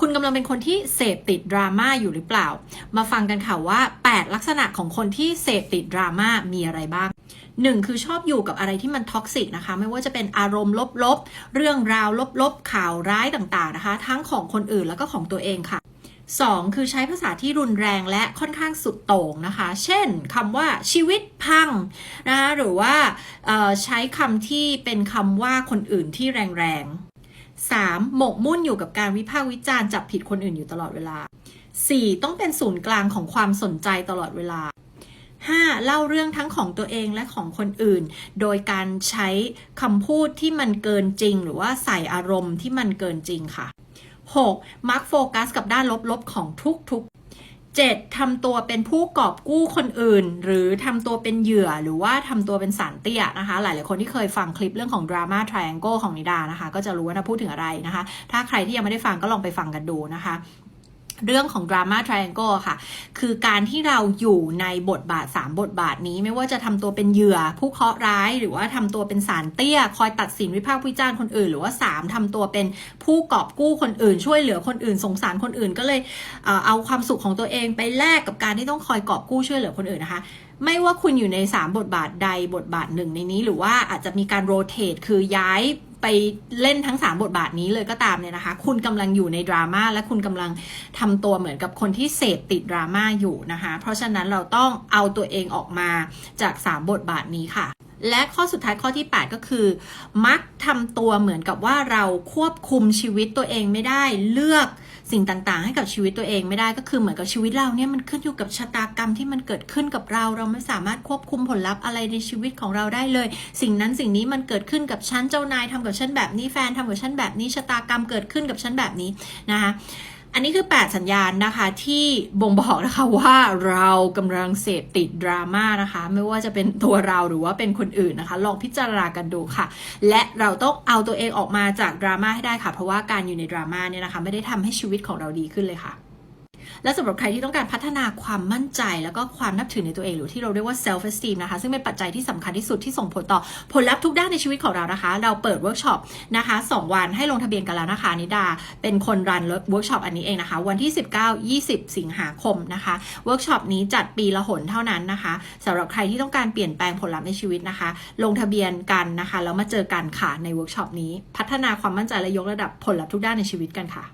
คุณกำลังเป็นคนที่เสพติดดราม่าอยู่หรือเปล่า มาฟังกันค่ะว่า 8 ลักษณะของคนที่เสพติดดราม่ามีอะไรบ้างหนึ่งคือชอบอยู่กับอะไรที่มันท็อกซิกนะคะ ไม่ว่าจะเป็นอารมณ์ลบๆ เรื่องราวลบๆ ข่าวร้ายต่างๆนะคะ ทั้งของคนอื่นแล้วก็ของตัวเองค่ะ 2. คือใช้ภาษาที่รุนแรงและค่อนข้างสุดโต่งนะคะ เช่นคำว่าชีวิตพังนะคะหรือว่าใช้คำที่เป็นคำว่าคนอื่นที่แรงๆ 3. หมกมุ่นอยู่กับการวิพากษ์วิจารณ์จับผิดคนอื่นอยู่ตลอดเวลา 4. ต้องเป็นศูนย์กลางของความสนใจตลอดเวลา 5. เล่าเรื่องทั้งของตัวเองและของคนอื่น โดยการใช้คำพูดที่มันเกินจริง หรือว่าใส่อารมณ์ที่มันเกินจริงค่ะ 6. มักโฟกัสกับด้านลบๆของทุกๆ 7. ทำตัวเป็นผู้กอบกู้คนอื่น หรือทำตัวเป็นเหยื่อหรือว่าทำตัวเป็นสารเตี้ยนะคะ หลายๆคนที่เคยฟังคลิปเรื่องของดราม่าทริแองเกิลของนิดานะคะ ก็จะรู้ว่านะพูดถึงอะไรนะคะ ถ้าใครที่ยังไม่ได้ฟังก็ลองไปฟังกันดูนะคะ เรื่องของดราม่าทริแองเกิลค่ะ คือการที่เราอยู่ในบทบาท 3 บทบาทนี้ไม่ว่าจะทำตัวเป็นเหยื่อ ผู้เคราะห์ร้าย หรือว่าทำตัวเป็นสารเตี้ย คอยตัดสินวิพากษ์วิจารณ์คนอื่น หรือว่า 3ทำตัวเป็นผู้กอบกู้คนอื่น ช่วยเหลือคนอื่น สงสารคนอื่น ก็เลยเอ่อเอาความสุขของตัวเองไปแลกกับการที่ต้องคอยกอบกู้ช่วยเหลือคนอื่นนะคะไม่ว่าคุณอยู่ใน 3 บทบาทใดบทบาทหนึ่งในนี้ หรือว่าอาจจะมีการโรเตทคือย้าย ไปเล่นทั้ง 3 บทบาทนี้เลยก็ตามเนี่ยนะคะ คุณกำลังอยู่ในดราม่าและคุณกำลังทำตัวเหมือนกับคนที่เสพติดดราม่าอยู่นะคะ เพราะฉะนั้นเราต้องเอาตัวเองออกมาจาก 3 บทบาทนี้ค่ะ และข้อสุดท้ายข้อที่ 8 ก็คือ มักทำตัวเหมือนกับว่าเราควบคุมชีวิตตัวเองไม่ได้เลือกสิ่งต่างๆ ให้กับชีวิตตัวเองไม่ได้ก็คือเหมือนกับชีวิตเราเนี่ยมันขึ้นอยู่กับชะตากรรมที่มันเกิดขึ้นกับเรา เราไม่สามารถควบคุมผลลัพธ์อะไรในชีวิตของเราได้เลย สิ่งนั้นสิ่งนี้มันเกิดขึ้นกับฉันเจ้านายทำกับฉันแบบนี้แฟนทำกับฉันแบบนี้ชะตากรรมเกิดขึ้นกับฉันแบบนี้นะคะ อันนี้คือ 8 สัญญาณนะคะที่บ่งบอกนะคะว่าเรากำลังเสพติดดราม่านะคะ ไม่ว่าจะเป็นตัวเราหรือว่าเป็นคนอื่นนะคะ ลองพิจารณากันดูค่ะ และเราต้องเอาตัวเองออกมาจากดราม่าให้ได้ค่ะ เพราะว่าการอยู่ในดราม่าเนี่ยนะคะ ไม่ได้ทำให้ชีวิตของเราดีขึ้นเลยค่ะ และสำหรับใครที่ต้องการพัฒนาความมั่นใจ แล้วก็ความนับถือในตัวเองหรือที่เราเรียกว่า self esteem นะคะ ซึ่งเป็นปัจจัยที่สำคัญที่สุดที่ส่งผลต่อผลลัพธ์ทุกด้านในชีวิตของเรานะคะ เราเปิดเวิร์กช็อปนะคะ2 วันให้ลงทะเบียนกันแล้วนะคะนิดา เป็นคนรันเวิร์กช็อปอันนี้เองนะคะ วันที่ 19 20 สิงหาคมนะคะเวิร์กช็อปนี้จัดปีละหนเท่านั้นนะคะสำหรับใครที่ต้องการเปลี่ยนแปลงผลลัพธ์ในชีวิตนะคะ ลงทะเบียนกันนะคะแล้วมาเจอกันค่ะในเวิร์กช็อปนี้พัฒนาความมั่นใจและยกระดับผลลัพธ์ทุกด้านในชีวิตกันค่ะ